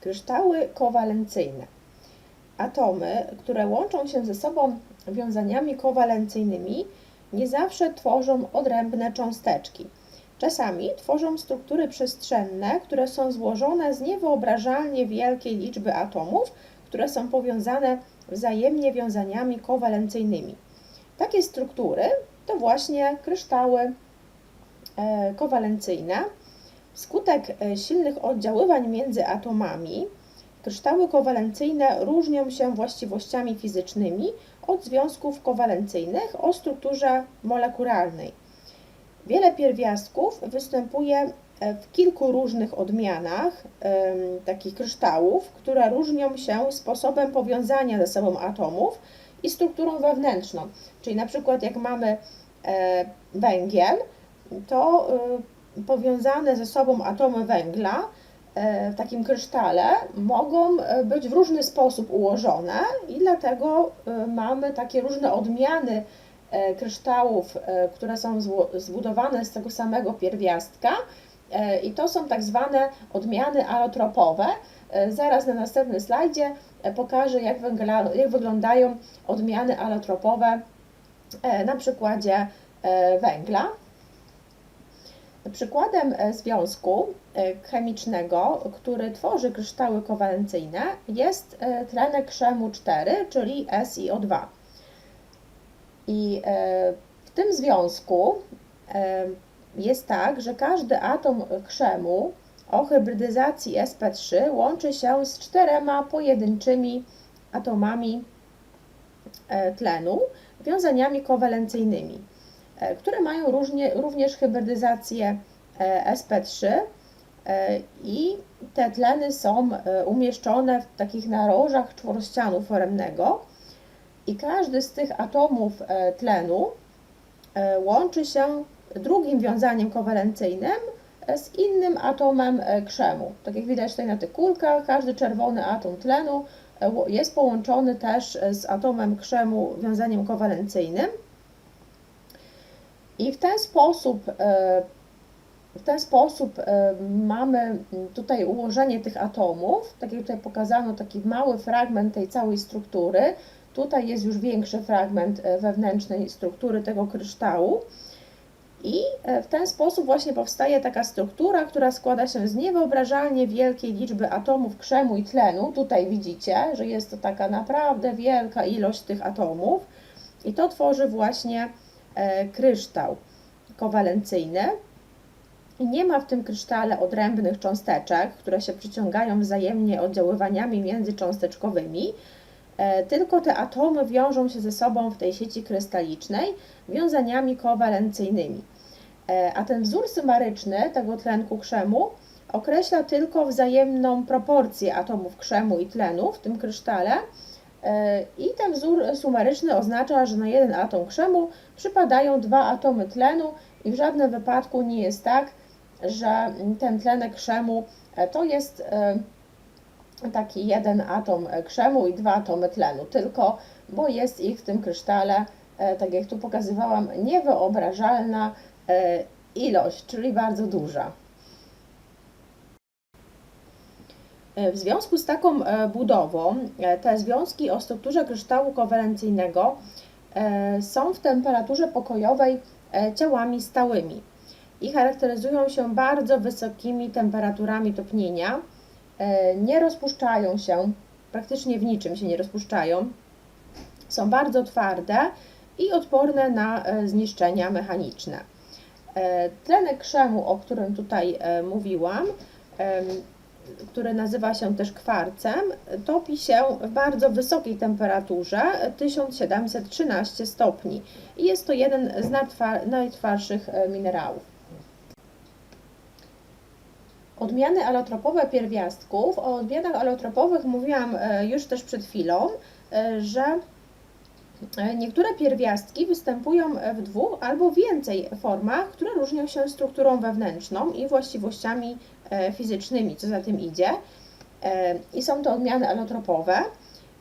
Kryształy kowalencyjne. Atomy, które łączą się ze sobą wiązaniami kowalencyjnymi, nie zawsze tworzą odrębne cząsteczki. Czasami tworzą struktury przestrzenne, które są złożone z niewyobrażalnie wielkiej liczby atomów, które są powiązane wzajemnie wiązaniami kowalencyjnymi. Takie struktury to właśnie kryształy e, kowalencyjne. Wskutek e, silnych oddziaływań między atomami, kryształy kowalencyjne różnią się właściwościami fizycznymi od związków kowalencyjnych o strukturze molekularnej. Wiele pierwiastków występuje e, w kilku różnych odmianach em, takich kryształów, które różnią się sposobem powiązania ze sobą atomów i strukturą wewnętrzną. Czyli na przykład jak mamy e, węgiel, to powiązane ze sobą atomy węgla e, w takim krysztale mogą e, być w różny sposób ułożone i dlatego e, mamy takie różne odmiany kryształów, które są zbudowane z tego samego pierwiastka i to są tak zwane odmiany alotropowe. Zaraz na następnym slajdzie pokażę, jak, węgla, jak wyglądają odmiany alotropowe na przykładzie węgla. Przykładem e, związku e, chemicznego, który tworzy kryształy kowalencyjne, jest e, tlenek krzemu 4, czyli SiO2. I w tym związku jest tak, że każdy atom krzemu o hybrydyzacji sp3 łączy się z czterema pojedynczymi atomami tlenu wiązaniami kowalencyjnymi, które mają różnie, również hybrydyzację e, sp3 e, i te tleny są e, umieszczone w takich narożach czworościanu foremnego i każdy z tych atomów e, tlenu e, łączy się drugim wiązaniem kowalencyjnym e, z innym atomem e, krzemu. Tak jak widać tutaj na tych kulkach, każdy czerwony atom tlenu e, jest połączony też e, z atomem krzemu wiązaniem kowalencyjnym. I w ten sposób, e, w ten sposób e, mamy tutaj ułożenie tych atomów. Tak jak tutaj pokazano, taki mały fragment tej całej struktury. Tutaj jest już większy fragment e, wewnętrznej struktury tego kryształu. I w ten sposób właśnie powstaje taka struktura, która składa się z niewyobrażalnie wielkiej liczby atomów krzemu i tlenu. Tutaj widzicie, że jest to taka naprawdę wielka ilość tych atomów. I to tworzy właśnie kryształ kowalencyjny. Nie ma w tym krysztale odrębnych cząsteczek, które się przyciągają wzajemnie oddziaływaniami międzycząsteczkowymi, e, tylko te atomy wiążą się ze sobą w tej sieci krystalicznej wiązaniami kowalencyjnymi. E, A ten wzór symaryczny tego tlenku krzemu określa tylko wzajemną proporcję atomów krzemu i tlenu w tym krysztale. E, I ten wzór sumaryczny oznacza, że na jeden atom krzemu przypadają dwa atomy tlenu i w żadnym wypadku nie jest tak, że ten tlenek krzemu e, to jest e, taki jeden atom krzemu i dwa atomy tlenu, tylko bo jest ich w tym krysztale, tak jak tu pokazywałam, niewyobrażalna ilość, czyli bardzo duża. W związku z taką e, budową, e, te związki o strukturze kryształu kowalencyjnego e, są w temperaturze pokojowej e, ciałami stałymi i charakteryzują się bardzo wysokimi temperaturami topnienia. E, Nie rozpuszczają się, praktycznie w niczym się nie rozpuszczają. Są bardzo twarde i odporne na e, zniszczenia mechaniczne. E, Tlenek krzemu, o którym tutaj e, mówiłam, em, który nazywa się też kwarcem, topi się w bardzo wysokiej temperaturze 1713 stopni i jest to jeden z najtwa- najtwardszych e, minerałów. Odmiany alotropowe pierwiastków. O odmianach alotropowych mówiłam e, już też przed chwilą, e, że niektóre pierwiastki występują w dwóch albo więcej formach, które różnią się strukturą wewnętrzną i właściwościami fizycznymi, co za tym idzie. E, I są to odmiany alotropowe.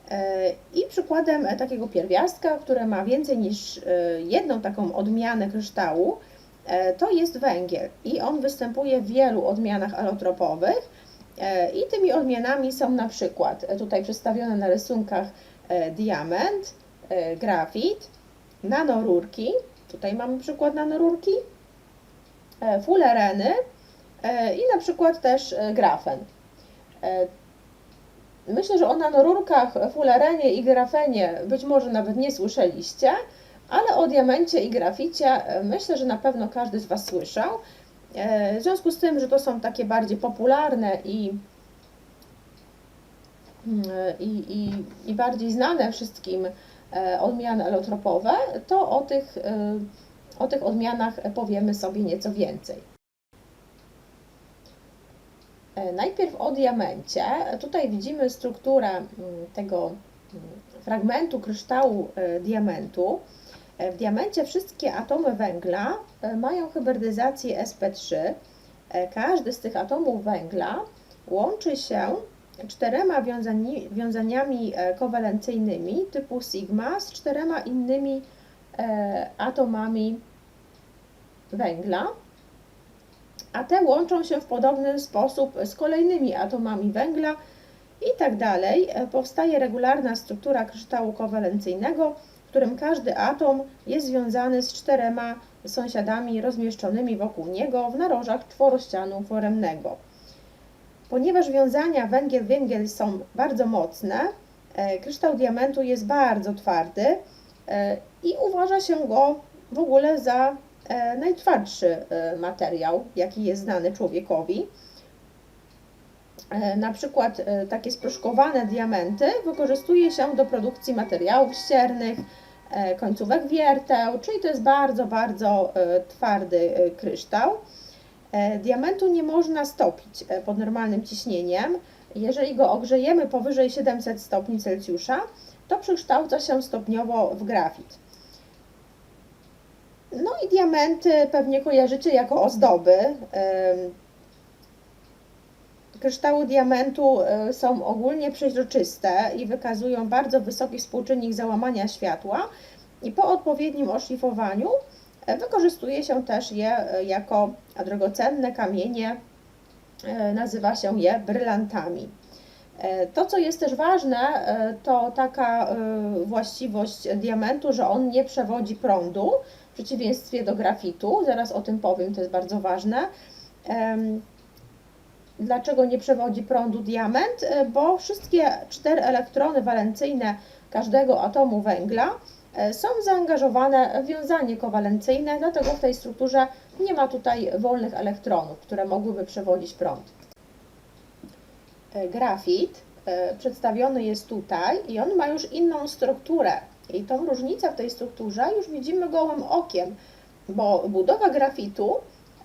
E, I przykładem e, takiego pierwiastka, które ma więcej niż e, jedną taką odmianę kryształu, e, to jest węgiel. I on występuje w wielu odmianach alotropowych. E, I tymi odmianami są na przykład e, tutaj przedstawione na rysunkach e, diament, e, grafit, nanorurki, tutaj mamy przykład nanorurki, e, fulereny e, i na przykład też e, grafen. E, Myślę, że o nanorurkach, fulerenie i grafenie być może nawet nie słyszeliście, ale o diamencie i graficie e, myślę, że na pewno każdy z Was słyszał. E, W związku z tym, że to są takie bardziej popularne i, mm, i, i, i bardziej znane wszystkim e, odmiany elotropowe, to o tych, e, o tych odmianach powiemy sobie nieco więcej. Najpierw o diamencie. Tutaj widzimy strukturę mm, tego mm, fragmentu kryształu e, diamentu. E, W diamencie wszystkie atomy węgla e, mają hybridyzację sp3. E, Każdy z tych atomów węgla łączy się czterema wiązani, wiązaniami kowalencyjnymi typu sigma z czterema innymi atomami węgla a te łączą się w podobny sposób z kolejnymi atomami węgla i tak dalej. E, Powstaje regularna struktura kryształu kowalencyjnego, w którym każdy atom jest związany z czterema sąsiadami rozmieszczonymi wokół niego w narożach czworościanu foremnego. Ponieważ wiązania węgiel-węgiel są bardzo mocne, e, kryształ diamentu jest bardzo twardy e, i uważa się go w ogóle za najtwardszy e, materiał, jaki jest znany człowiekowi. E, Na przykład e, takie sproszkowane diamenty wykorzystuje się do produkcji materiałów ściernych, e, końcówek wierteł, czyli to jest bardzo, bardzo e, twardy e, kryształ. E, Diamentu nie można stopić e, pod normalnym ciśnieniem. Jeżeli go ogrzejemy powyżej 700 stopni Celsjusza, to przekształca się stopniowo w grafit. No i diamenty pewnie kojarzycie jako ozdoby. Kryształy diamentu e, są ogólnie przeźroczyste i wykazują bardzo wysoki współczynnik załamania światła i po odpowiednim oszlifowaniu e, wykorzystuje się też je e, jako drogocenne kamienie, nazywa się je brylantami. To, co jest też ważne, to taka właściwość diamentu, że on nie przewodzi prądu, w przeciwieństwie do grafitu. Zaraz o tym powiem, to jest bardzo ważne. Dlaczego nie przewodzi prądu diament? E, Bo wszystkie cztery elektrony walencyjne każdego atomu węgla e, są zaangażowane w wiązanie kowalencyjne, dlatego w tej strukturze nie ma tutaj wolnych elektronów, które mogłyby przewodzić prąd. E, Grafit przedstawiony jest tutaj i on ma już inną strukturę. I tą różnicę w tej strukturze już widzimy gołym okiem, bo budowa grafitu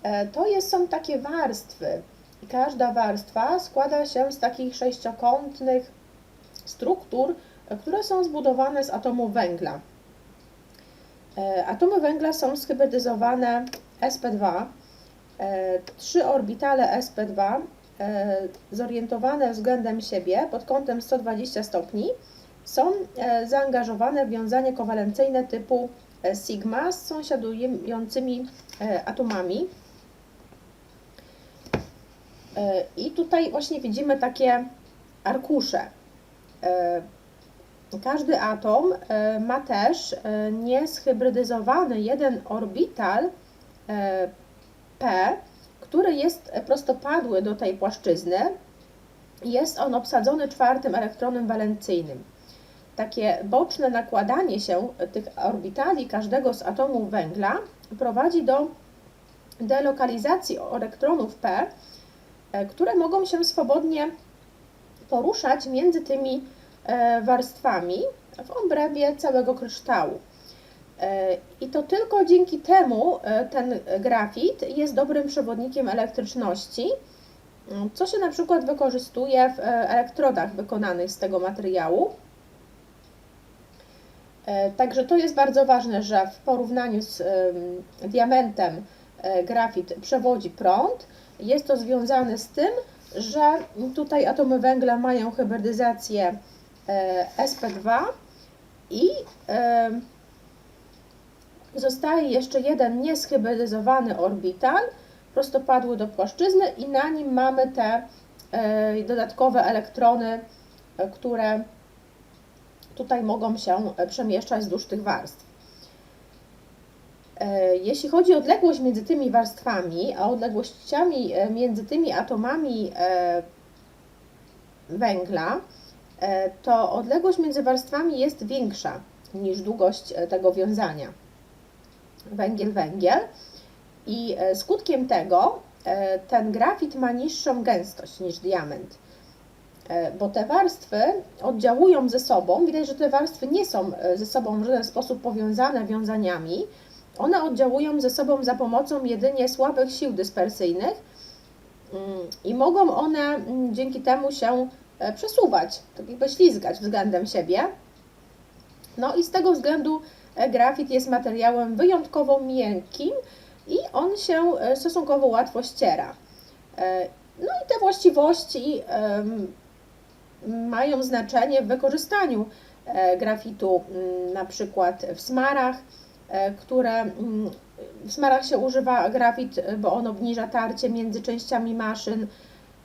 e, to jest, są takie warstwy. I każda warstwa składa się z takich sześciokątnych struktur, które są zbudowane z atomów węgla. E, Atomy węgla są schybrydyzowane sp2. E, Trzy orbitale sp2 e, zorientowane względem siebie pod kątem 120 stopni są e, zaangażowane w wiązanie kowalencyjne typu e, sigma z sąsiadującymi e, atomami. I tutaj właśnie widzimy takie arkusze. Każdy atom ma też nieschybrydyzowany jeden orbital P, który jest prostopadły do tej płaszczyzny. Jest on obsadzony czwartym elektronem walencyjnym. Takie boczne nakładanie się tych orbitali każdego z atomów węgla prowadzi do delokalizacji elektronów P, e, które mogą się swobodnie poruszać między tymi e, warstwami w obrębie całego kryształu. E, I to tylko dzięki temu ten grafit jest dobrym przewodnikiem elektryczności, co się na przykład wykorzystuje w elektrodach wykonanych z tego materiału. E, Także to jest bardzo ważne, że w porównaniu z em, diamentem e, grafit przewodzi prąd. Jest to związane z tym, że tutaj atomy węgla mają hybrydyzację e, sp2 i zostaje jeszcze jeden nieschybrydyzowany orbital prostopadły do płaszczyzny i na nim mamy te dodatkowe elektrony, które tutaj mogą się e, przemieszczać wzdłuż tych warstw. E, Jeśli chodzi o odległość między tymi warstwami, a odległościami e, między tymi atomami węgla, to odległość między warstwami jest większa niż długość tego wiązania węgiel-węgiel. I skutkiem tego ten grafit ma niższą gęstość niż diament, bo te warstwy oddziałują ze sobą. Widać, że te warstwy nie są e, ze sobą w żaden sposób powiązane wiązaniami. One oddziałują ze sobą za pomocą jedynie słabych sił dyspersyjnych mm, i mogą one mm, dzięki temu się e, przesuwać, tak jakby ślizgać względem siebie. No i z tego względu e, grafit jest materiałem wyjątkowo miękkim i on się e, stosunkowo łatwo ściera. E, No i te właściwości mają znaczenie w wykorzystaniu e, grafitu, mm, na przykład w smarach, e, które mm, w smarach się używa grafit, bo on obniża tarcie między częściami maszyn.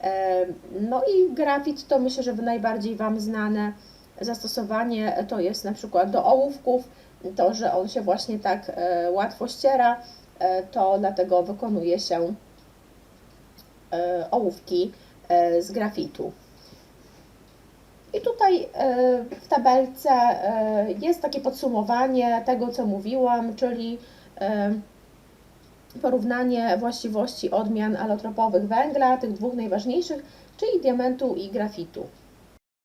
E, No i grafit to myślę, że najbardziej Wam znane zastosowanie to jest na przykład do ołówków, to, że on się właśnie tak łatwo ściera, to dlatego wykonuje się ołówki z grafitu. I tutaj e, w tabelce e, jest takie podsumowanie tego, co mówiłam, czyli e, porównanie właściwości odmian alotropowych węgla, tych dwóch najważniejszych, czyli diamentu i grafitu.